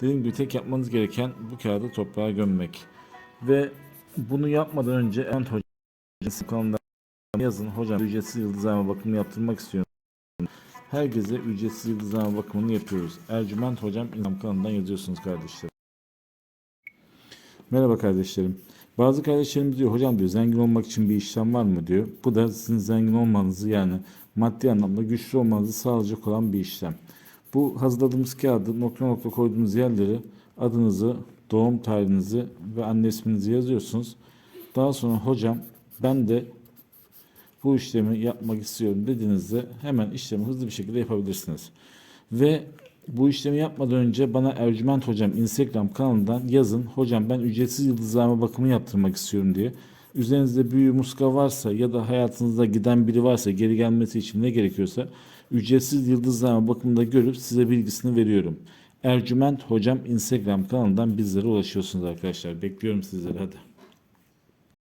Dediğim gibi tek yapmanız gereken bu kağıdı toprağa gömmek. Ve bunu yapmadan önce Ent Hoca'nın kanalında yazın. Hocam ücretsiz yıldızlama bakımını yaptırmak istiyorum. Herkese ücretsiz yıldızlama bakımını yapıyoruz. Ercüment Hocam Instagram kanalından yazıyorsunuz kardeşlerim. Merhaba kardeşlerim. Bazı kardeşlerimiz diyor hocam diyor zengin olmak için bir işlem var mı diyor. Bu da sizin zengin olmanızı yani maddi anlamda güçlü olmanızı sağlayacak olan bir işlem. Bu hazırladığımız kağıdı nokta nokta koyduğunuz yerleri adınızı, doğum tarihinizi ve anne isminizi yazıyorsunuz. Daha sonra hocam ben de bu işlemi yapmak istiyorum dediğinizde hemen işlemi hızlı bir şekilde yapabilirsiniz. Ve bu işlemi yapmadan önce bana Ercüment Hocam Instagram kanalından yazın. Hocam ben ücretsiz yıldızlama bakımı yaptırmak istiyorum diye. Üzerinizde büyü muska varsa ya da hayatınızda giden biri varsa geri gelmesi için ne gerekiyorsa ücretsiz yıldızlama bakımında görüp size bilgisini veriyorum. Ercüment Hocam Instagram kanalından bizlere ulaşıyorsunuz arkadaşlar. Bekliyorum sizleri hadi.